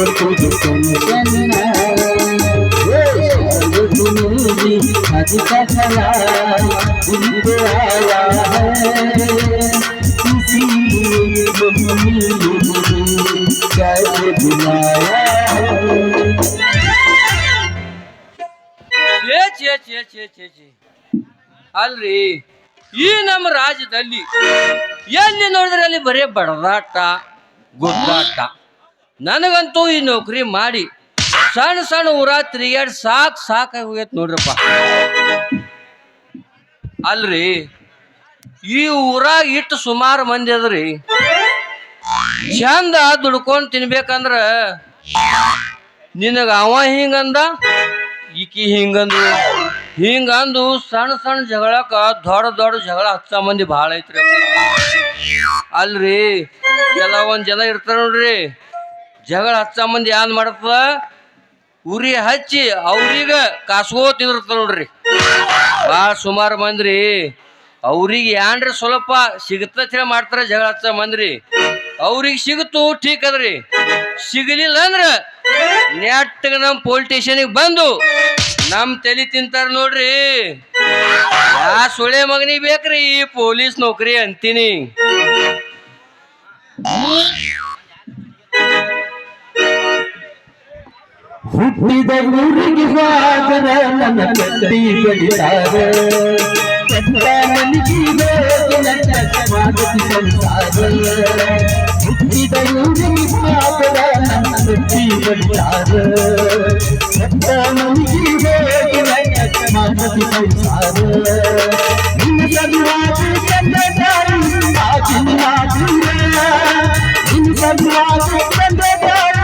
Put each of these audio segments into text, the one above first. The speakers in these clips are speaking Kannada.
పట్టుదు ಅಲ್ರಿ ಈ ನಮ್ಮ ರಾಜ್ಯದಲ್ಲಿ ಎಲ್ಲಿ ನೋಡಿದ್ರೆ ಅಲ್ಲಿ ಬರೀ ಬಡದಾಟ ಗುದ್ದಾಟ. ನನಗಂತೂ ಈ ನೌಕರಿ ಮಾಡಿ ಸಣ್ಣ ಸಣ್ಣ ಊರ ತಿರುಗಾಡಿ ಸಾಕ್ ಸಾಕಾಗಿ ಹೋಗೈತೆ ನೋಡ್ರಪ್ಪ. ಅಲ್ರಿ, ಈ ಊರಾಗ ಇಟ್ಟು ಸುಮಾರು ಮಂದಿ ಅದ್ರಿ. ಚಂದ ದುಡ್ಕೊಂಡು ತಿನ್ಬೇಕಂದ್ರ ನಿನಗ ಅವ ಹಿಂಗಂದ, ಈಕಿ ಹಿಂಗಂದು ಹಿಂಗಂದು ಸಣ್ಣ ಸಣ್ಣ ಜಗಳಕ ದೊಡ್ಡ ದೊಡ್ಡ ಜಗಳ ಹತ್ತ ಮಂದಿ ಭಾಳ ಐತ್ರಿ ಅಲ್ರಿ ಕೆಲವೊಂದ್ ಜನ ಇರ್ತಾರ ನೋಡ್ರಿ. ಜಗಳ ಹಚ್ಚ ಮಂದಿ ಯಾವ್ದು ಮಾಡತ್ತ? ಉರಿ ಹಚ್ಚಿ ಅವ್ರಿಗೆ ಕಾಸ್ಗೋ ತಿಂದಿರ್ತಾರ ನೋಡ್ರಿ. ಭಾಳ ಸುಮಾರು ಮಂದ್ರಿ. ಅವ್ರಿಗೆ ಏನ್ರಿ ಸ್ವಲ್ಪ ಸಿಗತ್ತ ಮಾಡ್ತಾರ ಜಗಳ ಹಚ್ಚ ಮಂದ್ರಿ. ಅವ್ರಿಗೆ ಸಿಗುತ್ತು ಠೀಕ್ ಅದ್ರಿ. ಸಿಗಲಿಲ್ಲ ಅಂದ್ರ ನೆಟ್ಟಗ ನಮ್ಮ ಪೊಲೀಸ್ ಸ್ಟೇಷನಿಗೆ ಬಂದು ನಮ್ಮ ತಲೆ ತಿಂತಾರ ನೋಡ್ರಿ. ಯಾ ಸುಳೆ ಮಗನಿಗೆ ಬೇಕ್ರಿ ಪೊಲೀಸ್ ನೌಕರಿ ಅಂತೀನಿ. ಹುಟ್ಟಿದ ಊರಿಗೆ ಸಾಗರ ನನ್ನ ಕಟ್ಟಿ ಬೆಳಿತಾರೆ ಹುಟ್ಟಿದ ಊರಿಗೆ ಸಾಗರ ನನ್ನ ಕಟ್ಟಿ ಬೆಳಿತಾರೆ ಮಾತೃ ಸಂಸಾರ ನಿನ್ನ ಸದುವಾಗಿ ಚಂದ ತಾಯಿ ಮಾತಿನ ಮಾತುರ ನಿನ್ನ ಸದುವಾಗಿ ಚಂದ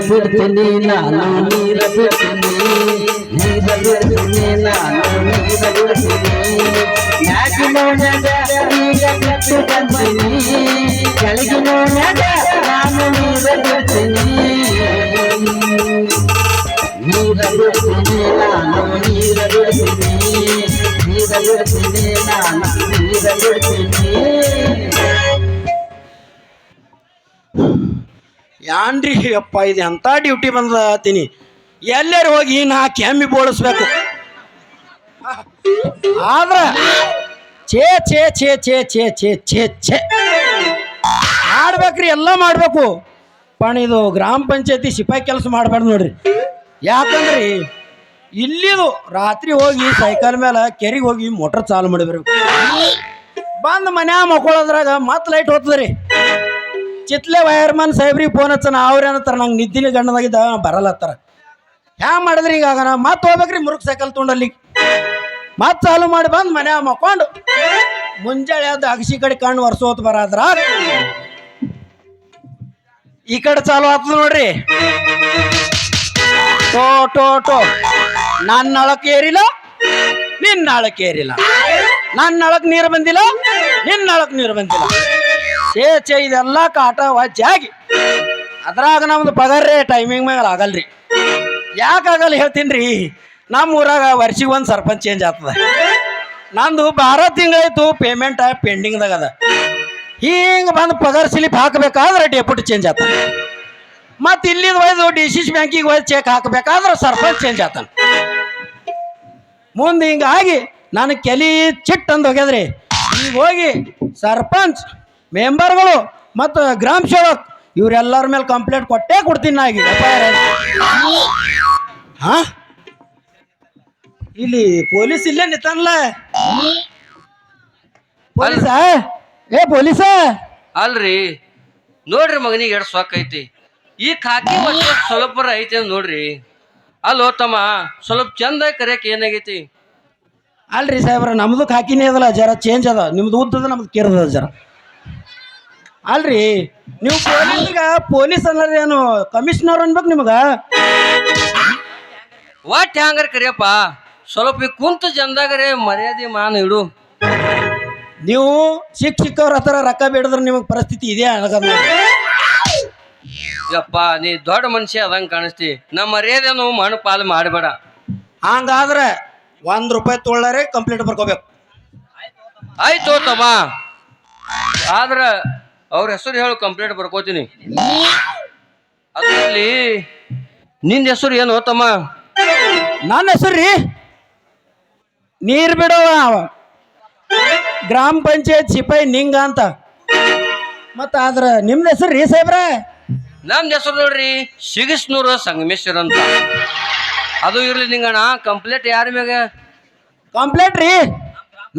నిలబెడుతుంది నాను నిలబెడుతుంది నిలబెడుతుంది నాను నిలబెడుతుంది నాకినోనగా నిలబెట్టుకుంటుంది కలిగినోనగా నాను నిలబెడుతుంది నీరబెడుతుంది నాను నీరబెడుతుంది నీరబెడుతుంది నాను నీరబెడుతుంది ಯಾನ್ರಿ ಅಪ್ಪ, ಇದು ಎಂಥ ಡ್ಯೂಟಿ ಬಂದತೀನಿ ಎಲ್ಲರೂ ಹೋಗಿ ನಾ ಕೆಮ್ಮಿ ಬೋಳಿಸ್ಬೇಕು. ಆದ್ರ, ಛೇ ಛೇ ಛೇ ಛೇ ಛೇ ಛೇ ಛೇ ಛೇ. ಮಾಡ್ಬೇಕ್ರಿ, ಎಲ್ಲ ಮಾಡಬೇಕು. ಪಣ ಇದು ಗ್ರಾಮ ಪಂಚಾಯತಿ ಸಿಪಾಯಿ ಕೆಲಸ ಮಾಡಬಾರ್ದು ನೋಡ್ರಿ. ಯಾಕಂದ್ರಿ ಇಲ್ಲಿದು ರಾತ್ರಿ ಹೋಗಿ ಸೈಕಲ್ ಮೇಲೆ ಕೆರೆಗೆ ಹೋಗಿ ಮೋಟರ್ ಚಾಲು ಮಾಡಿಬರ್ಬೇಕು ಬಂದು ಮನ್ಯಾಗ ಮಕ್ಕಳದ್ರಾಗ ಮತ್ತೆ ಲೈಟ್ ಹೋಗ್ತದ್ರಿ ಚಿತ್ಲೆ ವೈರ್ಮನ್ ಸಾಹೇಬ್ರಿಗೆ ಫೋನ್ ಹಚ್ಚನ ಅವ್ರು ಏನತ್ತಾರ ನಂಗೆ ನಿದ್ದಿನ ಗಂಡದಾಗಿದ್ದ ಬರಲ್ಲತ್ತಾರ ಹ್ಯಾ ಮಾಡಿದ್ರಿ ಈಗ ನಾ ಮತ್ತೆ ಹೋಗ್ಬೇಕ್ರಿ ಮುರುಕ್ ಸೈಕಲ್ ತೊಗೊಂಡಲ್ಲಿ ಮತ್ತೆ ಚಾಲು ಮಾಡಿ ಬಂದು ಮನೆ ಮಕ್ಕೊಂಡು ಮುಂಜಾನೆ ಅದು ಅಗಸಿ ಕಡೆ ಕಣ್ಣು ಒರ್ಸೋತ್ ಬರಾದ್ರ ಈ ಕಡೆ ಚಾಲು ಆತದ ನೋಡ್ರಿ. ಟೋ ಟೋ ಟೋ. ನನ್ನ ನಳಕ್ಕೆ ಏರಿಲ್ಲ ನಿನ್ನ ನಳಕ್ಕೆ ಏರಿಲ್ಲ. ನನ್ನ ನಳಕ್ ನೀರು ಬಂದಿಲ್ಲ ನಿನ್ನ ನಳಕ್ ನೀರು ಬಂದಿಲ್ಲ. ಛೇ ಛೇ ಇದೆಲ್ಲ ಕಾಟ ವಜ್ಜಾಗಿ ಅದ್ರಾಗ ನಮ್ದು ಪಗಾರೇ ಟೈಮಿಂಗ್ ಮೇಲೆ ಆಗಲ್ರಿ. ಯಾಕಾಗಲ್ಲ ಹೇಳ್ತೀನಿ ರೀ ನಮ್ಮ ಊರಾಗ ವರ್ಷಿಗೆ ಒಂದು ಸರ್ಪಂಚ್ ಚೇಂಜ್ ಆಗ್ತದೆ. ನಂದು ಬಾರ ತಿಂಗಳಾಯ್ತು ಪೇಮೆಂಟ್ ಪೆಂಡಿಂಗ್ದಾಗ ಅದ. ಹಿಂಗೆ ಬಂದು ಪಗಾರ ಸ್ಲಿಪ್ ಹಾಕಬೇಕಾದ್ರೆ ಡೆಪ್ಯೂಟಿ ಚೇಂಜ್ ಆತ ಮತ್ತು ಇಲ್ಲಿದ ಒಯ್ದು ಡಿ ಸಿ ಸಿ ಬ್ಯಾಂಕಿಗೆ ಒಯ್ದು ಚೆಕ್ ಹಾಕಬೇಕಾದ್ರೆ ಸರ್ಪಂಚ್ ಚೇಂಜ್ ಆತ ಮುಂದೆ ಹಿಂಗಾಗಿ ನಾನು ಕೆಲಿ ಚಿಟ್ ಅಂದ್ ಹೋಗ್ಯದ್ರಿ. ಈಗ ಹೋಗಿ ಸರ್ಪಂಚ್ ಮೆಂಬರ್ಗಳು ಮತ್ತು ಗ್ರಾಮ ಸೇವಕ್ ಇವರೆಲ್ಲರ ಮೇಲೆ ಕಂಪ್ಲೇಂಟ್ ಕೊಟ್ಟೇ ಕೊಡ್ತೀನಿ ನಾ ಈಗ. ಹಾಂ? ಇಲ್ಲಿ ಪೊಲೀಸ್ ಇಲ್ಲೇ ನಿತಾನಲ್ಲ. ಪೊಲೀಸ? ಏ ಪೊಲೀಸ? ಅಲ್ರಿ. ನೋಡ್ರಿ ಮಗನಿಗೆ ಎರಡು ಸೊಕ್ಕ ಐತಿ. ಈ ಖಾಕಿ ಒಟ್ಟು ಸ್ವಲ್ಪ ಐತಿ ಅಂತ ನೋಡ್ರಿ. ಅಲ್ಲೋ ತಮ್ಮ ಸ್ವಲ್ಪ ಚಂದ ಕರೆಯಕ್ ಏನಾಗೈತಿ? ಅಲ್ರಿ ಸಾಹೇಬ್ರ ನಮ್ದು ಖಾಕಿನೇ ಅದಲ್ಲ ಜರ ಚೇಂಜ್ ಅದ. ನಿಮ್ದು ಉದ್ದದ ನಮ್ದು ಕೇರದ ಜರ. ಅಲ್ರಿ ನೀವು ಪೊಲೀಸ್ಗ ಪೊಲೀಸ್ ಅನ್ನೋದೇನು ಕಮಿಷನರ್ ಅನ್ಬೇಕು ನಿಮಗ? ಒಟ್ಟು ಹ್ಯಾಂಗಾರ ಕರಿಯಪ್ಪ? ಸ್ವಲ್ಪ ಈ ಕುಂತ ಜನದಾಗರೆ ಮರ್ಯಾದೆ ಮಾನ ಇಡು. ನೀವು ಶಿಕ್ಷಕವ್ರ ಹತ್ರ ರೊಕ್ಕ ಬೇಡಿದ್ರೆ ನಿಮಗೆ ಪರಿಸ್ಥಿತಿ ಇದೆಯಾ ಯಪ್ಪ ನೀ ದೊಡ್ಡ ಮನುಷ್ಯ ಅದಂಗೆ ಕಾಣಿಸ್ತಿ. ನಮ್ಮ ಮರ್ಯಾದೆ ನಾವು ಮಣ್ಣು ಪಾಲು ಮಾಡಬೇಡ. ಹಂಗಾದ್ರೆ ಒಂದ್ ರೂಪಾಯಿ ತೊಳ್ಳಾರೆ ಕಂಪ್ಲೀಟ್ ಬರ್ಕೋಬೇಕು. ಆಯ್ತು ತಮ್ಮ ಆದ್ರ ಅವ್ರ ಹೆಸರು ಹೇಳು ಕಂಪ್ಲೇಂಟ್ ಬರ್ಕೋತೀನಿ. ಅದರಲ್ಲಿ ನಿನ್ನ ಹೆಸರು ಏನು ತಮ್ಮ? ನನ್ನ ಹೆಸರು ರೀ? ನೀರ್ ಬಿಡವ ಗ್ರಾಮ ಪಂಚಾಯತ್ ಸಿಪಾಯಿ ನಿಂಗ ಅಂತ. ಮತ್ತ ಆದ್ರ ನಿಮ್ದ ಹೆಸರು ರೀ ಸಾಹೇಬ್ರ? ನಮ್ದು ಹೆಸರು ನೋಡ್ರಿ ಸಿಗಿಸ್ನೂರು ಸಂಗಮೇಶ್ವರ ಅಂತ. ಅದು ಇರ್ಲಿ ನಿಂಗಣ್ಣ ಕಂಪ್ಲೇಂಟ್ ಯಾರ ಮ್ಯಾಗ? ಕಂಪ್ಲೇಂಟ್ ರೀ?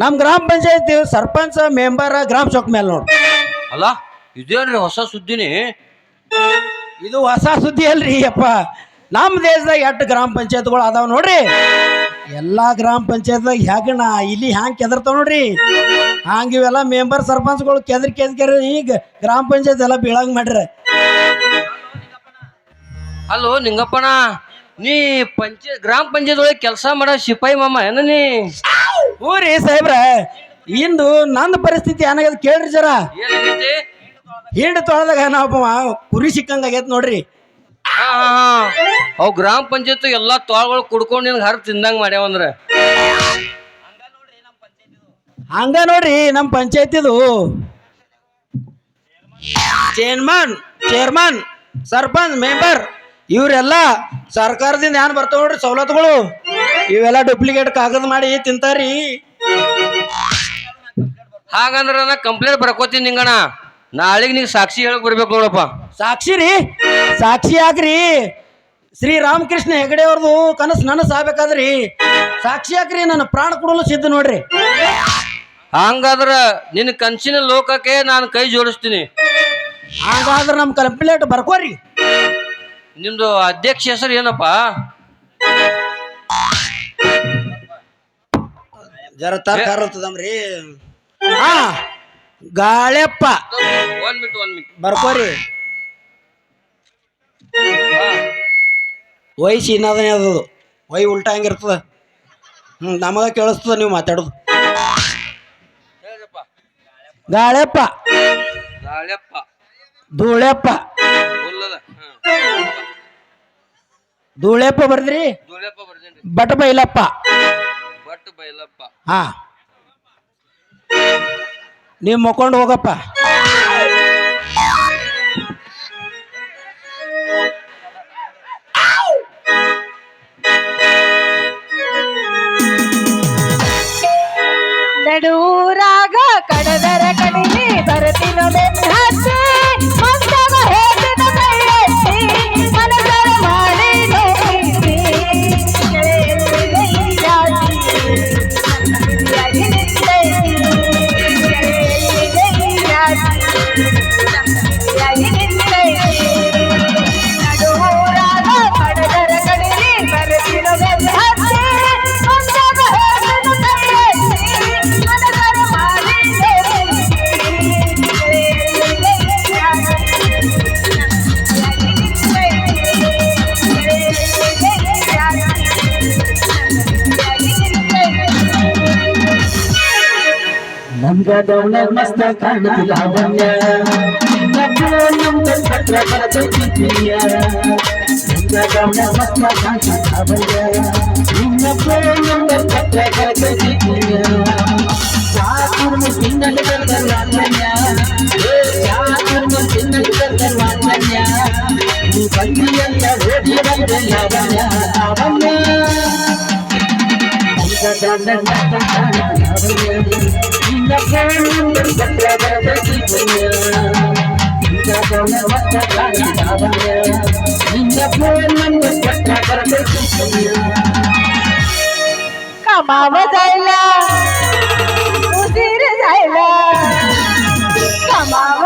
ನಮ್ ಗ್ರಾಮ ಪಂಚಾಯತ್ ಸರ್ಪಂಚ ಮೆಂಬರ್ ಗ್ರಾಮ ಚೌಕ್ ಮೇಲೆ ನೋಡ್ರಿ. ಅಲ್ಲ ಇದೇನ್ರಿ ಹೊಸ ಸುದ್ದಿನಿ? ಇದು ಹೊಸ ಸುದ್ದಿ ಅಲ್ರಿ ಅಪ್ಪ. ನಮ್ಮ ದೇಶದಾಗ ಎಷ್ಟು ಗ್ರಾಮ ಪಂಚಾಯತ್ಗಳು ಅದಾವ ನೋಡ್ರಿ? ಎಲ್ಲಾ ಗ್ರಾಮ ಪಂಚಾಯತ್ದಾಗ ಹೆಗಣ ಇಲ್ಲಿ ಹ್ಯಾಂಗ್ ಕೆದರ್ತಾವ ನೋಡ್ರಿ? ಹಂಗ ಇವೆಲ್ಲ ಮೆಂಬರ್ ಸರ್ಪಂಚ್ಗಳು ಕೆದರ್ ಕೆದರ್ ಈಗ ಗ್ರಾಮ ಪಂಚಾಯತ್ ಎಲ್ಲ ಬೀಳಂಗ್ ಮಾಡ್ರಿ ಹಲೋ ನಿಂಗಪ್ಪಣ ನೀ ಪಂಚಾಯತ್ ಗ್ರಾಮ ಪಂಚಾಯತ್ ಒಳಗೆ ಕೆಲಸ ಮಾಡೋ ಶಿಪಾಯಿ ಮಾಮ ಏನ ನೀ? ಹ್ಞೂ ರೀ ಸಾಹೇಬ್ರ ಇಂದು ನಂದು ಪರಿಸ್ಥಿತಿ ಏನಾಗ್ಯದ ಕೇಳ್ರಿ ಜರ. ಹಿಂಡು ತೊಳೆದಾಗ ನಾವು ಕುರಿ ಸಿಕ್ಕಂಗ ಆಗೈತ್ ನೋಡ್ರಿ ಅವು ಗ್ರಾಮ ಪಂಚಾಯತ್ ಎಲ್ಲಾ ತೋಳ್ಗಳು ಕುಡ್ಕೊಂಡು ನಿನ್ಗೆ ಹರ್ ತಿಂದಂಗ ಮಾಡ್ಯಾವಂದ್ರ ಹಂಗ ನೋಡ್ರಿ ನಮ್ಮ ಪಂಚಾಯತಿದು. ಚೇರ್ಮನ್ ಚೇರ್ಮನ್ ಸರ್ಪಂಚ್ ಮೆಂಬರ್ ಇವರೆಲ್ಲ ಸರ್ಕಾರದಿಂದ ಏನ್ ಬರ್ತಾವ ನೋಡ್ರಿ ಸವಲತ್ತುಗಳು. ಇವೆಲ್ಲ ಡೂಪ್ಲಿಕೇಟ್ ಕಾಗದ ಮಾಡಿ ತಿಂತಾರಿ. ಹಾಗಂದ್ರ ನಾ ಕಂಪ್ಲೇಂಟ್ ಬರ್ಕೋತೀನಿ ನಿಂಗಣ ನಾಳೆಗೆ ನೀವು ಸಾಕ್ಷಿ ಹೇಳಕ್ ಬರ್ಬೇಕು ನೋಡಪ್ಪ. ಸಾಕ್ಷಿ ರೀ? ಸಾಕ್ಷಿ ಯಾಕ್ರಿ? ಶ್ರೀ ರಾಮಕೃಷ್ಣ ಹೆಗಡೆ ಅವ್ರದ್ದು ಕನಸು ನನಸು ಆಗ್ಬೇಕಾದ್ರಿ. ಸಾಕ್ಷಿ ಯಾಕ್ರಿ? ನನ್ನ ಪ್ರಾಣ ಕೊಡಲು ಸಿದ್ಧ ನೋಡ್ರಿ. ಹಂಗಾದ್ರ ನಿನ್ನ ಕನಸಿನ ಲೋಕಕ್ಕೆ ನಾನು ಕೈ ಜೋಡಿಸ್ತೀನಿ. ಹಾಗಾದ್ರೆ ನಮ್ಮ ಕಂಪ್ಲೇಂಟ್ ಬರ್ಕೋರಿ. ನಿಮ್ದು ಅಧ್ಯಕ್ಷ ಹೆಸರು ಏನಪ್ಪ? ಜರ ತರ್ಕಾರತದಮ್ರಿ ಹಾ ಗಾಳೆಪ್ಪ. ಒಂದ್ ಮಿನಿಟ್ ಒಂದ್ ಮಿನಿಟ್ ಬರ್ಕೋರಿ. ವಯಸ್ಸು ಇನ್ನದನೇ ಅದು ವೈ ಉಲ್ಟಾ ಹಂಗಿರ್ತದ ಹ್ಞೂ ನಮಗ ಕೇಳಿಸ್ತದ ನೀವು ಮಾತಾಡುದು. ಗಾಳಪ್ಪ. ಗಾಳೆಪ್ಪ ಧೂಳಪ್ಪ. ಧೂಳೆಪ್ಪ ಹುಲ್ಲದ ಧೂಳೆಪ್ಪ ಬರ್ದ್ರಿ ಬರ್ದೇನ್ರಿ. ಬಟ ಬೈಲಪ್ಪ ಬಟ್ ಬೈಲಪ್ಪ ಹಾ. ನೀವು ಮಕ್ಕೊಂಡು ಹೋಗಪ್ಪ. ನಡೂರಾಗ ಕಡದರ ಕಡಿಮೆ ಬರತಿನ ಬೆನ್ನತ್ತಿ दौलत मस्त खान लावण्य दौलत मस्त खान लावण्य पिंगल कर पिंगल कर लावण्य நீ பள்ளியல்ல ஓடி வந்த லாவண்ய லாவண்ய कमाव जायला उशीर जायला कामाव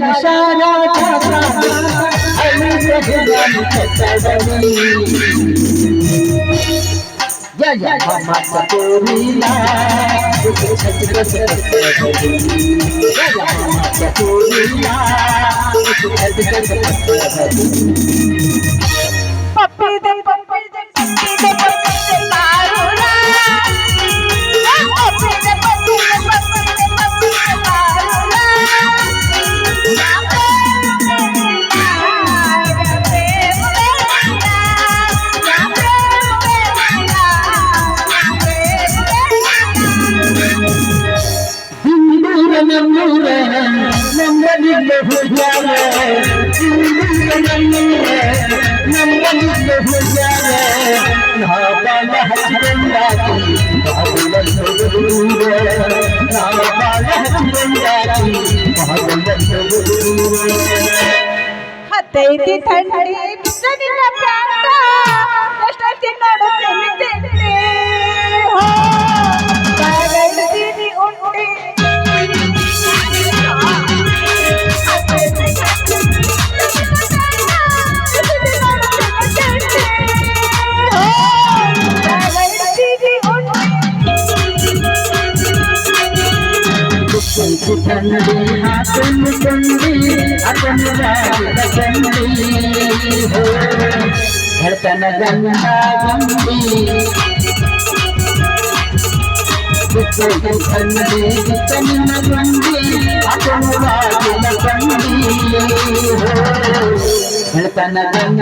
ইশারা ছাতা আমি দেখলাম ছাতাবনি জয় জয় মাতা কোরিলা দুঃখে সত্য সত্য জয় মাতা কোরিলা দুঃখে সত্য সত্য পাপি দে পাপি ಹತ್ತೈತಿ ಥಂಡಿ ಬಿಸಿಲಿನ ಪ್ಯಾಂಟ ಎಷ್ಟೈತಿ ನೋಡು ತಿಂಡಿ ತಂಡಿ ಹಾಕೊಂಡು ಕೊಂಡಿ ಅದನ್ನು ರಾಜದ ಕಂಡಿ ತಂಡಿ ನಿನ್ನ ಗಂಡಿ ಅದನ್ನು ರಾಜದ ಕಂಡಿ ಹೇಳ್ತನ ಗಂಡ.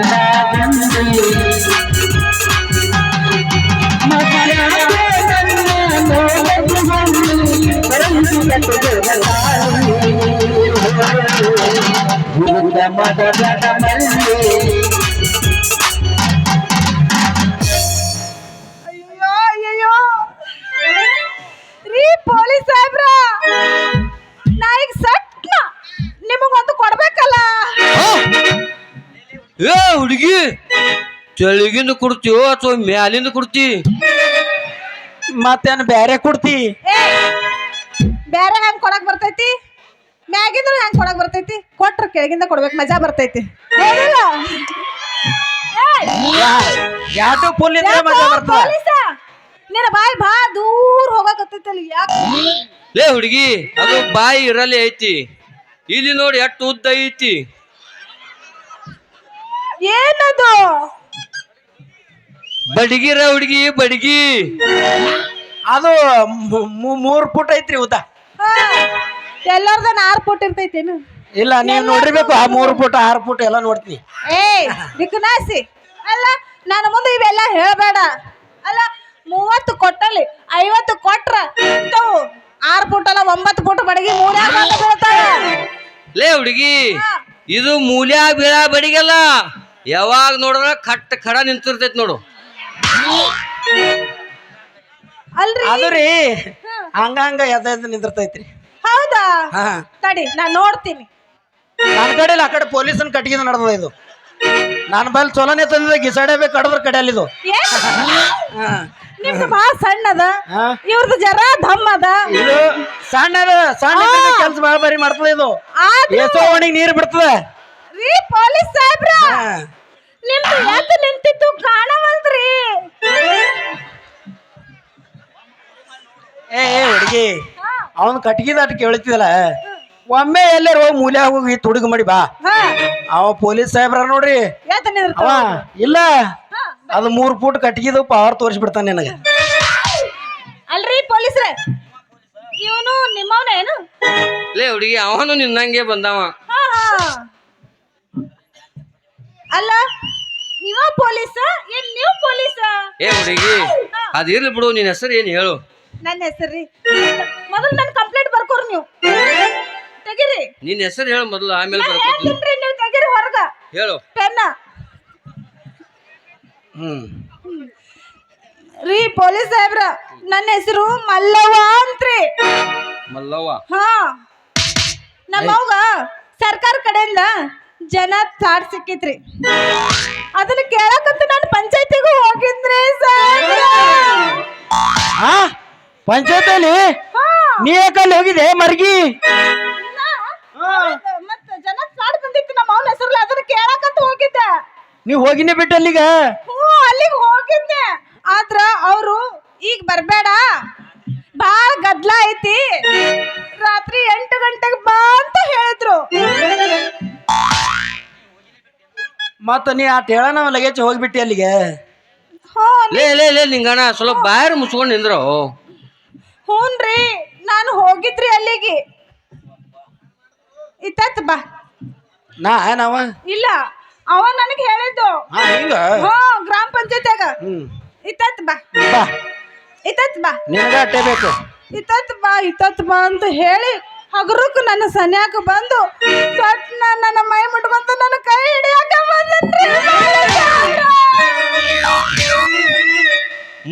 ಅಯ್ಯೋ ಅಯ್ಯೋ ಪೊಲೀಸ್ ಸಟ್ನ ಕೊಡ್ಬೇಕಲ್ಲ? ಏ ಹುಡುಗಿ ಚಳಿಗಿಂದ ಕೊಡ್ತೀವೋ ಅಥವಾ ಮ್ಯಾಲಿಂದ ಕೊಡ್ತಿ? ಮತ್ತೇನು ಬ್ಯಾರೆ ಕೊಡ್ತಿ? ಬ್ಯಾರೆ ಬೇರೆ ಹೆಂಗ್ ಕೊಡಕ್ ಬರ್ತೈತಿ? ಮ್ಯಾಗಿಂದ್ರ ಹೆಂಗ್ ಕೊಡಕ್ ಬರ್ತೈತಿ? ಕೊಟ್ರ ಕೆಳಗಿಂದ ಕೊಡ್ಬೇಕು ಮಜಾ ಬರ್ತೈತಿ. ಯಾಟು ಫುಲ್ ಇದ್ರೆ ಮಜಾ ಬರ್ತದ? ನಿನ್ನ ಬಾಯಿ ಬಾ ದೂರ ಹೋಗಕತ್ತೈತಲ್ಲ ಯಾಕೆ? ಲೇ ಹುಡುಗಿ ಅದು ಬಾಯಿ ಇರಲಿ ಐತಿ. ಇಲ್ಲಿ ನೋಡಿ ಎಷ್ಟು ಉದ್ದ ಐತಿ. ಏನದು? ಬಡಗಿರ ಹುಡುಗಿ ಬಡಗಿ. ಅದು ಮೂರ್ ಫುಟ್ ಐತ್ರಿ ಉದ್ದ ಎಲ್ಲಾರ್ದ ಆರ್ ಫುಟ್ ಇರ್ತೈತೇನು? ಇಲ್ಲ ನೀವು ನೋಡಿರ್ಬೇಕು ಆ ಮೂರು ಫುಟ್ ಆರು ಫುಟ್ ಎಲ್ಲ ನೋಡ್ತೀನಿ. ಏಯ್ ವಿಕನಾಸಿ ಅಲ್ಲ ನಾನು ಮುಂದೆ ಇವೆಲ್ಲ ಹೇಳಬೇಡ. ಅಲ್ಲ ಮೂವತ್ತು ಕೊಟ್ಟಲ್ಲಿ ಐವತ್ತು ಕೊಟ್ರ ಆರ್ ಆರು ಫುಟ್ ಅಲ್ಲ ಒಂಬತ್ತು ಫುಟ್ ಬಡಗಿ ಬೀಳ್ತಾವೆ. ಲೇ ಹುಡುಗಿ ಇದು ಮೂಲ್ಯ ಬೀಳ ಬಡಿಗೆಲ್ಲ ಯಾವಾಗ ನೋಡಿದ್ರ ಕಟ್ ಖಡ ನಿಂತಿರ್ತೈತಿ ನೋಡು. ಅಲ್ರಿ? ಅದು ರೀ. ಹಂಗ ಹಂಗ ಎದ್ದ ಎದ್ದು ನಿಂದಿರ್ತೈತ್ರಿ. ಹೌದಾ? ಹಾ. ತಡಿ ನಾನು ನೋಡ್ತೀನಿ. ನನ್ನ ಕಡೆ ಇಲ್ಲ ಆ ಕಡೆ ಪೊಲೀಸನ್ ಕಟ್ಟಿಗೆ ನಡೆದ ಇದು. ನಾನು ಬಲ್ ಚೊಲೋನೆ ತಂದಿದ್ದೆ ಗಿಸಾಡೆ ಬೇಕು ಕಡದ್ರ ಕಡೆ ಇದು ಏ! ಹಾ. ನಿಮ್ದು ಬಹಳ ಸಣ್ಣದ. ಹಾ. ಇವ್ರದ್ದು ಜರ ದಮ್ ಅದ ಇದು ಸಣ್ಣ ಸಣ್ಣ ಕೆಲಸ ಭಾಳ ಬಾರಿ ಮಾಡ್ತದ ಇದು. ಆದ್ರೂ ಒಣಗಿ ನೀರು ಬಿಡ್ತದ. ರೀ ಪೊಲೀಸ್ ಸಾಹೇಬ್ರ! ಹಾ. ನಿಮ್ದು ಯಾಕೆ ನಿಂತಿತ್ತು ಕಾಣವಲ್ದ್ರಿ. ಏ ಏ ಹುಡುಗಿ ಅವನ್ ಕಟ್ಗಿ ದಾಟ ಕೇಳ್ತಿದಲ್ಲ ಒಮ್ಮೆ ಎಲ್ಲರೂ ಹೋಗಿ ಮೂಲೆ ಹೋಗಿ ತುಡುಗು ಮಾಡಿ ಬಾ. ಹಾ. ಅವ ಪೊಲೀಸ್ ಸಾಹೇಬ್ರ ನೋಡ್ರಿ. ಯಾತ ಅವ ಇಲ್ಲ. ಅದು ಮೂರ್ ಫೂಟ್ ಕಟ್ಗಿದು ಪವರ್ ತೋರಿಸ್ಬಿಡ್ತಾನೆ ನಿನಗೆ. ಅಲ್ರಿ ಪೊಲೀಸ್ ಇವನು ನಿಮ್ಮವನೇನು ಲೇ ಹುಡುಗಿ ಅವನು ನಿನ್ನಂಗೆ ಬಂದವ. ಹಾ ಹಾ. ಅಲ್ಲ ಇವ ಪೊಲೀಸ? ಏನ್ ನೀವು ಪೊಲೀಸ್? ಏ ಹುಡುಗಿ ಅದಿರ್ಲಿ ಬಿಡು ನಿನ್ನ ಹೆಸರು ಏನು ಹೇಳು? ನನ್ನ ಹೆಸರ್ರಿ ಮೊದಲು ನನ್ನ ಕಂಪ್ಲೇಂಟ್ ಬರ್ಕೋರಿ ನೀವು. ತೆಗಿರಿ. ನಿನ್ನ ಹೆಸರು ಹೇಳು ಮೊದಲು ಆಮೇಲೆ ನಾ ಬರ್ಕೊತೀನಿ. ಹೇಳ್ತೀನ್ರಿ ನೀವು ತೆಗಿರಿ ಹೊರಗ. ಹೇಳು. ಪೆನ್ನ. ಹ್ಮ್. ರೀ ಪೊಲೀಸ್ ಸಾಹೇಬ್ರ ನನ್ನ ಹೆಸರು ಮಲ್ಲವ್ವ ಅಂತ್ರಿ. ಮಲ್ಲವ್ವ. ಹಾ. ನಮ್ಮವ್ಗ ಸರ್ಕಾರ ಕಡೆಯಿಂದ ಜನ ಸಾಡ್ ಸಿಕ್ಕಿತ್ರಿ. ಅದನ್ನ ಕೇಳಕಂತ ನಾನು ಪಂಚಾಯತಿಗೂ ಹೋಗಿದ್ರೆ ಸರ್. ಆ? ಪಂಚಾಯತಲ್ಲಿ ಹಾ. ನೀ ಯಾಕಲ್ಲಿ ಹೋಗಿದೆ ಮರ್ಗಿ? ಮತ್ತ ಜನ ಸಾಟ್ ಬಂದಿತ್ತು ನಮ್ಮ ಅವನ ಹೆಸರಲ್ಲ ಅದನ್ನ ಕೇಳಕಂತ ಹೋಗಿದ್ದೆ. ನೀವ್ ಹೋಗಿನೇ ಬಿಟ್ಟು ಅಲ್ಲಿಗ? ಹ್ಞೂ ಅಲ್ಲಿಗೆ ಹೋಗಿದ್ದೆ ಆದ್ರ ಅವರು ಈಗ ಬರ್ಬೇಡ. ಬಾಳ ಗದ್ಲ ಐತಿ. ರಾತ್ರಿ ಎಂಟು ಗಂಟೆಗೆ ಬಾ ಅಂತ ಹೇಳಿದ್ರು. ಮತ್ತ ನೀ ಆಟ ಹೇಳೋಣ ಲಗೇಜ್ ಹೋಗ್ಬಿಟ್ಟಿ ಅಲ್ಲಿಗೆ? ಹ್ಞೂ ಲೇ ಲೇ ಲೇ ನಿಂಗಣ ಸ್ವಲ್ಪ ಬಾಯಾರ ಮುಚ್ಕೊಂಡು ನಿಂದ್ರು. ರೀ ನಾನು ಹೋಗಿದ್ರಿ ಅಲ್ಲಿಗೆ. ಇತ್ತ ಬಾ. ನಾ ನಾವ ಇಲ್ಲ ಅವ ನನಗೆ ಹೇಳಿದ್ದು. ಹಾ ಹಿಂಗ? ಹ್ಞೂ ಗ್ರಾಮ ಪಂಚಾಯತ್ಯಾಗ. ಹ್ಮ್. ಇತ್ತತ್ ಬಾ. ಬಾ. ಇತ್ತತ್ ಬಾ. ನಿನಗ ಅಟ್ಟೆ ಬೇಕು. ಇತ್ತತ್ ಬಾ ಇತ್ತತ್ ಬಾ ಅಂತ ಹೇಳಿ ಹಗರಕ್ಕೆ ನನ್ನ ಸನ್ಯಾಕ ಬಂದು ನನ್ನ ಮೈ ಮುಟ್ಕೊಂತ ನನ್ನ ಕೈ ಹಿಡಿಯಾಕ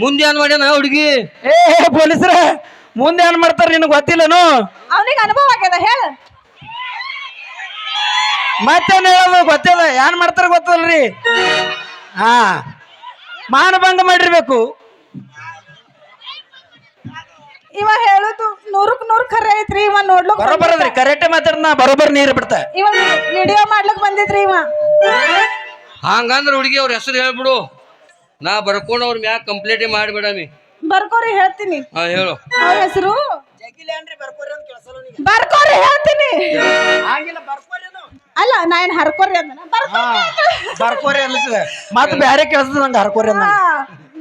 ಮುಂದೆ ಏನ್ ಮಾಡ್ಯಾನ ಹುಡುಗಿ? ಏ ಪೊಲೀಸ್ರ ಮುಂದೆ ಏನ್ ಮಾಡ್ತಾರ ನಿನಗೆ ಗೊತ್ತಿಲ್ಲನು? ಅವನಿಗೆ ಅನುಭವ ಆಗ್ಯದ ಹೇಳ. ಮತ್ತೇನ್ ಹೇಳೋದು ಗೊತ್ತಿಲ್ಲ ಏನ್ ಮಾಡ್ತಾರ ಗೊತ್ತಲ್ರಿ? ಹಾ ಮಾನಭಂಗ ಮಾಡಿರ್ಬೇಕು. ಇವ ಹೇಳುದು ನೂರಕ್ ನೂರ್ ಖರೆ ಐತ್ರಿ ಇವ ನೋಡ್ಲಕ್ ಬರೋಬ್ಬರ ಅದ್ರಿ ಕರೆಕ್ಟ್ ಮಾತಾಡ ನಾ ಬರೋಬ್ಬರ ನೀರು ಬಿಡ್ತ. ಇವ ವಿಡಿಯೋ ಮಾಡ್ಲಕ್ ಬಂದಿದ್ರಿ ಇವ. ಹಂಗಂದ್ರ ಹುಡುಗಿ ಅವ್ರ ಹೆಸರು ಹೇಳ್ಬಿಡು. ನಾ ಬರ್ಕೊಂಡು ಅವ್ರ ಮ್ಯಾಗ ಕಂಪ್ಲೇಂಟ್ ಮಾಡಿಬಿಡಮಿ ಬರ್ಕೋರಿ ಹೇಳ್ತೀನಿ. ಹಾ ಹೇಳು. ಅವ್ರ ಹೆಸರು? ಬರ್ಕೋರಿ ಹೇಳ್ತೀನಿ. ಅಲ್ಲ ನಾ ಏನ್ ಹರ್ಕೋರಿ ಅಂದ ಬರ್ಕೋರಿ ಅನ್ಲತ್ತದ ಮತ್ ಬ್ಯಾರೆ ಕೇಳಿಸ್ತದ ನಂಗೆ ಹರ್ಕೋರಿ ಅಂದ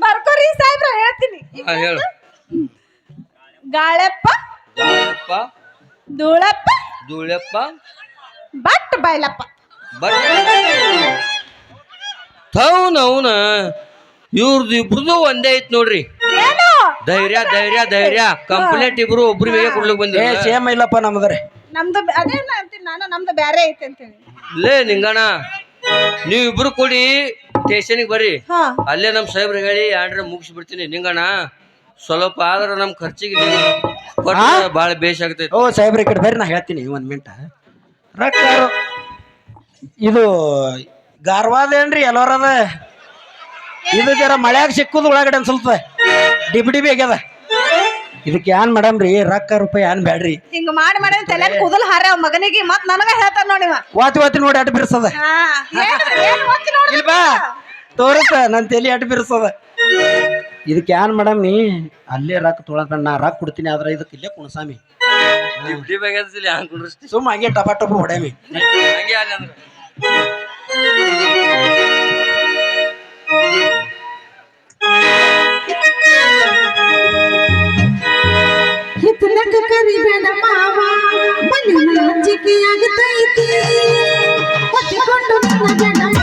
ಬರ್ಕೋರಿ ಸಾಹೇಬ್ರ ಹೇಳ್ತೀನಿ. ಹಾ ಹೇಳು. ಗಾಳೆಪ್ಪ ಗಾಳಪ್ಪ ಧೂಳಪ್ಪ ಧೂಳಪ್ಪ ಬಟ್ ಬಯಲಪ್ಪ ಬಟ್ ಅವನ ಇವ್ರದ್ದು ಇಬ್ರದ್ದು ಒಂದೇ ಐತ್ ನೋಡ್ರಿ. ಏನು? ಧೈರ್ಯ ಧೈರ್ಯ ಧೈರ್ಯ. ಕಂಪ್ಲೇಂಟ್ ಇಬ್ರು ಒಬ್ರು ಬೇಗ ಕೊಡ್ಲಿಕ್ ಏ ಬಂದಿರ ಸೇಮ್ ಇಲ್ಲಪ್ಪ ನಮ್ದ್ರೆ ನಮ್ದು ಬೆ- ಅದೇ ನಾ ಅಂತೀನಿ ನಾನು ನಮ್ದು ಬ್ಯಾರೆ ಐತೆ ಅಂತೀನಿ. ಲೇ ನಿಂಗಣ ನೀವು ಇಬ್ರು ಕೊಡಿ ಸ್ಟೇಷನ್ಗೆ ಬರ್ರಿ. ಹಾ. ಅಲ್ಲೇ ನಮ್ಮ ಸೈಬ್ರು ಹೇಳಿ ಆರ್ಡ್ರ್ ಮುಗಿಸಿ ಬಿಡ್ತೀನಿ ನಿಂಗಣ ಸ್ವಲ್ಪ ಆದ್ರೆ ನಮ್ ಖರ್ಚಿಗೆ ಬಹಳ ಬೇಷ್ ಆಗ್ತೈತಿ. ಓ ಸಾಹೇಬ್ರ ಈ ಕಡೆ ಬರ್ರಿ ನಾ ಹೇಳ್ತೀನಿ ಒಂದ್ ಮಿನಿಟ್. ರೊಕ್ಕ ಇದು ಗಾರ್ವಾದ ಏನ್ರಿ ಎಲ್ಲರದ ಇದು ಜರ ಮಳೆಯಾಗ ಸಿಕ್ಕುದು ಒಳಗಡೆ ಒಂದ್ ಸ್ವಲ್ಪ. ಡಿಬಿ ಡಿಬಿ ಆಗ್ಯದ. ಇದಕ್ಕೆ ಏನ್ ರೀ ರೊಕ್ಕ ರೂಪಾಯಿ ಏನ್ ಬ್ಯಾಡ್ರಿ? ಹಿಂಗ ಮಾಡಿ ಮಾಡಿ ತಲೆ ಕೂದಲ್ ಹಾರ ಅವ್ ಮಗನಿಗೆ ಮತ್ ನನಗ ಹೇಳ್ತಾನ ನೋಡಿ ವಾತಿ ವಾತಿ ನೋಡಿ ಅಟ್ ಬಿರ್ಸದ. ಹಾ ಏನ್- ಏನ್ ಒತ್ತಿ ನೋಡ್ಬೇಕು? ಇಲ್ವಾ? ತೋರಸ ನನ್ ತಲೆ ಅಟ್ ಬಿರ್ಸದ. ಇದಕ್ಕೆ ಏನ್ ಮೇಡಮ್ ನೀ? ಅಲ್ಲೇ ರೊಕ್ಕ ತೊಗೊಳದ್ ನಾ ರೊಕ್ಕ ಕೊಡ್ತೀನಿ ಆದ್ರೆ ಇದಕ್ಕೆ ಇಲ್ಲೇ ಕುಣಸಾಮಿ ಸುಮ್ಮ ಹಂಗೆ ಟಪ ಟಪ ಹೊಡೆಮಿ ಹಂಗೆ ಅಲ್ಲಿ ಅಂದ್ರೆ. ಹಿತ್ತಲಕ್ಕ ಕರಿಬೇಡ ಮಾವ ಮಣ್ಣಿನ ಅಂಜಿಕೆ ಆಗತೈತಿ ಹೊತ್ತಿಕೊಂಡು ನನ್ನ ಬೇಡ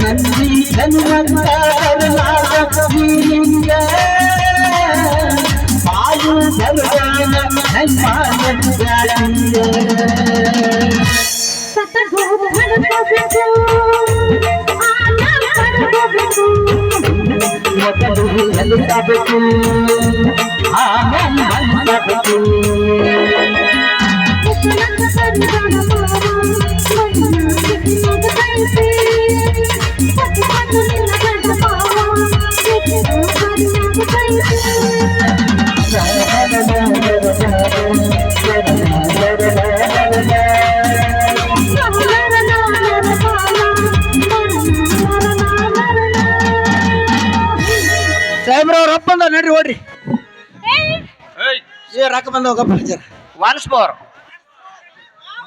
நன்றி நன்மீங்க பாயு சர்வான ஆனந்தம் ಸಾಹೇಬ್ರ ಅವ್ರ ಅಪ್ಪ ನಡ್ರಿ ಓಡ್ರಿ. ಏ ರೊಕ್ಕ ಬಂದ ಗಪ್ಪ ಒನ್ಸ್ ಮೋರ್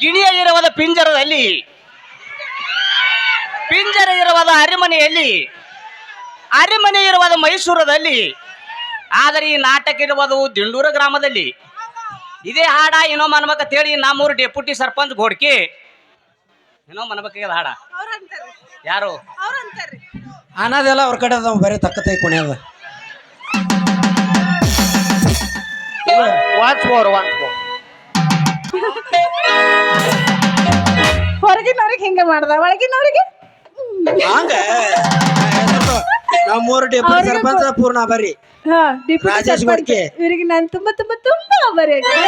ಗಿಣಿಯ ಇರುವದ ಪಿಂಜರದಲ್ಲಿ. ಪಿಂಜರ ಇರುವದ ಅರಮನೆಯಲ್ಲಿ. ಅರಮನೆ ಇರುವದ ಮೈಸೂರದಲ್ಲಿ. ಆದರೆ ಈ ನಾಟಕ ಇರುವುದು ದಿಂಡೂರ ಗ್ರಾಮದಲ್ಲಿ. ಇದೇ ಹಾಡ ಏನೋ ಮನ್ಬೇಕ ತೇಳಿ ನಮ್ಮೂರು ಡೆಪ್ಯೂಟಿ ಸರ್ಪಂಚ್ ಘೋಡ್ಕಿ. ಏನೋ ಮನ್ಬೇಕಾಗ್ಯದ ಹಾಡ. ಯಾರು? ಅನ್ನೋದೆಲ್ಲ ಅವ್ರ ಕಡೆ ಅದಾವ ಬರೀ ತಕ್ಕತೈ ಕುಣಿಯದ ವಾಚ್ ಮೋರ್ ವಾಚ್ ಮೋರ್ ಹೊರಗಿನವ್ರಿಗೆ ಹಿಂಗ ಮಾಡ್ದ? ಒಳಗಿನವ್ರಿಗೆ? ಹಂಗ? ನಮ್ಮೂರು ಡೆಪ್ಯೂಟಿ ಸರ್ಪಂಚ ಪೂರ್ಣ ಬರ್ರಿ. ಹಾ ಡಿಪ್ಯೂಟಿ ರಾಜೇಶ್. ಗೊಡ್ಕೆ. ಇವ್ರಿಗೆ ನಾನು ತುಂಬಾ ತುಂಬಾ ತುಂಬಾ ಬರೀ ಹೃದಯ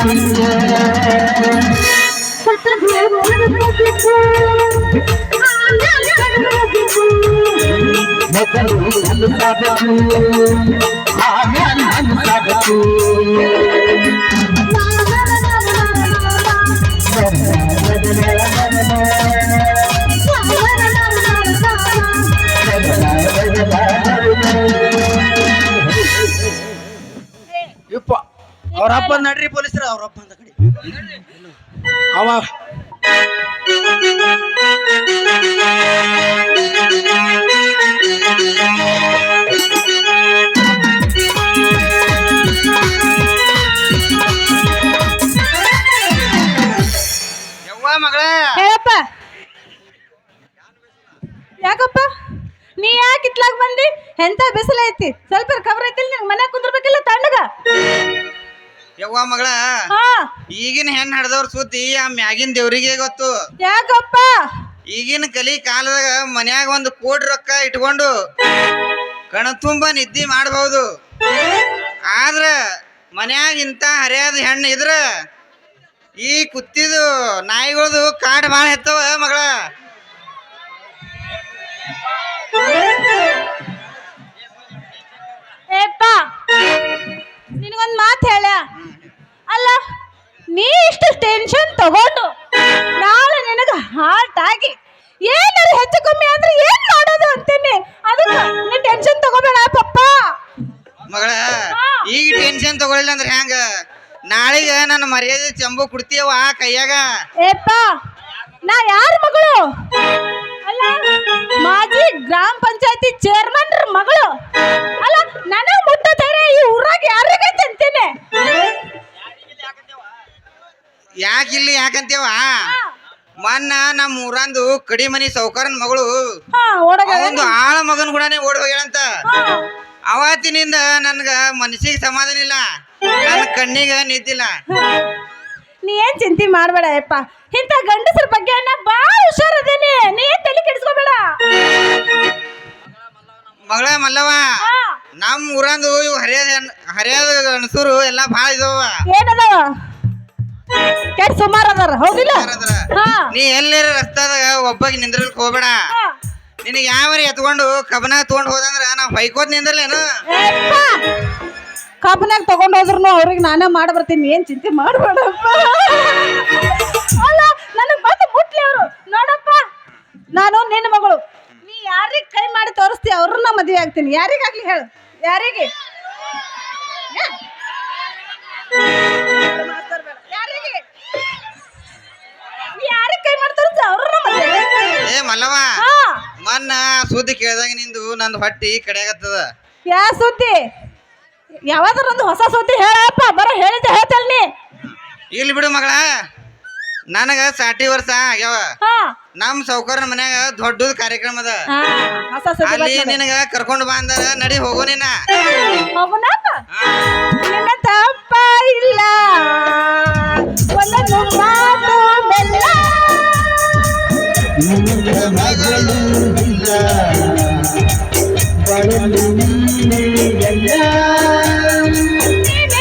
I'm not a fool. I'm not a fool. ಅವ್ರ ಅಪ್ಪ ನಡ್ರಿ ಪೊಲೀಸರ ಅವ್ರ ಅಪ್ಪ ಅಂತ ಕಡೆ. ಅವ ಯವ್ವ ಮಗಳ. ಹೇಳಪ್ಪ. ಯಾಕಪ್ಪ? ನೀ ಯಾಕೆ ಇತ್ಲಾಗ ಬಂದಿ? ಎಂತ ಬಿಸಿಲೈತಿ? ಐತಿ ಸ್ವಲ್ಪ ಕವರ್ ಐತಿಲ್ ನಿಂಗೆ ಮನ್ಯಾಗ ಕುಂದ್ರಬೇಕಿಲ್ಲ ತಣ್ಣಗ ಯವ್ವ ಮಗಳ ಹಾ. ಈಗಿನ ಹೆಣ್ಣು ಹಡ್ದವ್ರ ಸುದ್ದಿ ಆ ಮ್ಯಾಗಿನ ದೇವ್ರಿಗೆ ಗೊತ್ತು. ಯಾಕಪ್ಪ? ಈಗಿನ ಕಲಿ ಕಾಲದಾಗ ಮನ್ಯಾಗ ಒಂದು ಕೋಟಿ ರೊಕ್ಕ ಇಟ್ಕೊಂಡು ಕಣ ತುಂಬ ನಿದ್ದೆ ಮಾಡಬಹುದು ಆದ್ರ ಮನ್ಯಾಗ ಇಂಥ ಹರಿಯಾದ ಹೆಣ್ಣು ಇದ್ರ ಈ ಕುತ್ತಿದು ನಾಯಿಗಳದು ಕಾಡ್ ಭಾಳ ಹೆತ್ತವ ಮಗಳ. ಏಪ್ಪ. ನಿನಗೊಂದು ಮಾತು ಹೇಳ ಅಲ್ಲ ನೀ ಇಷ್ಟು ಟೆನ್ಷನ್ ತಗೊಂಡು ನಾಳೆ ನಿನಗೆ ಹಾರ್ಟ್ ಆಗಿ ಏನಾದ್ರು ಹೆಚ್ಚು ಕಮ್ಮಿ ಅಂದ್ರೆ ಏನ್ ಮಾಡೋದು ಅಂತೀನಿ? ಅದಕ್ಕೆ ನೀ ಟೆನ್ಷನ್ ತಗೋಬೇಡ ಪಪ್ಪ. ಮಗಳ ಈಗ ಟೆನ್ಷನ್ ತಗೊಳ್ಳಿಲ್ಲ ಅಂದ್ರೆ ಹೆಂಗ? ನಾಳೆಗೆ ನನ್ನ ಮರ್ಯಾದೆ ಚಂಬು ಕುಡ್ತೀಯವ ಕೈಯಾಗ? ಏಪ್ಪ ನಾ ಯಾರ ಮಗಳು? ಮಾಜಿ ಗ್ರಾಮ ಪಂಚಾಯತಿ ಚೇರ್ಮನ್ ಮಗಳು. ಅಲ್ಲ ನನ ಮುಟ್ಟ ಧೈರ್ಯ ಈ ಊರಾಗ ಯಾರಿಗೈತೆ ಅಂತೀನಿ? ಯಾಕಿಲ್ಲಿ ಯಾಕಂತೇವ ಮೊನ್ನ ನಮ್ಮ ಊರಂದು ಕಡಿ ಮನಿ ಸೌಕರನ್ ಮಗಳು ಒಂದು ಆಳ ಮಗನ್ ಕೂಡ ಓಡಿ ಹೋಗ್ಯಾಳಂತ ಅವತ್ತಿನಿಂದ ನನ್ಗ ಮನಸ್ಸಿಗೆ ಸಮಾಧಾನ ಇಲ್ಲ. ನನ್ನ ಕಣ್ಣಿಗ ನಿದ್ದಿಲ್ಲ. ನೀ ಏನ್ ಚಿಂತೆ ಮಾಡ್ಬೇಡ ಯಪ್ಪ ಇಂಥ ಗಂಡಸರ ಬಗ್ಗೆ ನಾ ಭಾಳ ಹುಷಾರದೇನಿ ನೀ ಏನ್ ತಲೆ ಕೆಡಿಸ್ಕೋಬೇಡ. ಮಗಳ ಮಲ್ಲವ ನಮ್ ನಮ್ಮ ಊರಂದು ಇವು ಹರಿಯಾದ ಹರಿಯಾದ ಎಲ್ಲ ಎಲ್ಲಾ ಭಾಳ ಇದಾವ. ಏನದಾವ ಕೆಟ್ಟ ಸುಮಾರು ಅದಾರ? ಹೌದಿಲ್ಲ? ನೀ ಎಲ್ಲರ ರಸ್ತಾದಾಗ ಒಬ್ಬಾಗಿ ನಿಂದ್ರಲ್ ಹೋಗ್ಬೇಡ. ನಿನಗೆ ಯಾವ ಎತ್ಕೊಂಡು ಕಬನ ತಗೊಂಡ್ ಹೋದಂದ್ರ ನಾ ಹೊಯ್ಕೋತ್ ನಿಂದ್ರಲೇನು ಯಪ್ಪ, ತಗೊಂಡು ಹೋದ್ರು ಅವ್ರಿಗೆ ನಾನೇ ಮಾಡಿ ಬರ್ತೀನಿ. ಏನ್ ಚಿಂತೆ ಮಾಡ್ಬೇಡಪ್ಪ. ಅಲ್ಲ ನನಗೆ ಬಂದು ಮುಟ್ಲಿ ಅವರು. ನೋಡಪ್ಪ ನಾನು ನಿನ್ನ ಮಗಳು. ನೀ ಯಾರಿಗೆ ಕೈ ಮಾಡಿ ತೋರಿಸ್ತಿ ಅವ್ರನ್ನ ಮದುವೆ ಆಗ್ತೀನಿ. ಯಾರಿಗಾಗ್ಲಿ ಹೇಳು. ಯಾರಿಗೆ? ಮಲ್ಲವ ಮೊನ್ನ ಸುದ್ದಿ ಕೇಳಿದಾಗ ನಿಂದು ನಂದು ಹೊಟ್ಟಿ ಕಡೆಯಾಗತ್ತದ ಯಾ ಸುದ್ದಿ? ಯಾವ್ದಾರ ಒಂದು ಹೊಸ ಸುದ್ದಿ ಹೇಳಪ್ಪ ಬರ ಹೇಳಿದ್ದೆ ಹೇಳ್ತಲ್ ನೀ. ಇಲ್ಲಿ ಬಿಡು ಮಗಳ. ನನಗ ಸಾಟಿ ವರ್ಷ ಆಗ್ಯಾವ. ಹಾ. ನಮ್ ಸೌಕರ್ಯ ಮನ್ಯಾಗ ದೊಡ್ಡದ ಕಾರ್ಯಕ್ರಮ ಅದ. ಹಾ, ಹೊಸ ಸುದ್ದಿ ಅಲ್ಲಿ ಬರ್ತದೆ. ನಿನಗ ಕರ್ಕೊಂಡು ಬಾ ಅಂದ ನಡಿ ಹೋಗು ನಿನ್ನ ತಪ್ಪ ಇಲ್ಲ. ಒಂದೊಂದು ಮಾತು ಬೆಲ್ಲ ನಿನ್ನ ಮಗಳು ಇಲ್ಲ. ಬಾಳಲು ನೀನೇ ಎಲ್ಲ ನೀನೆ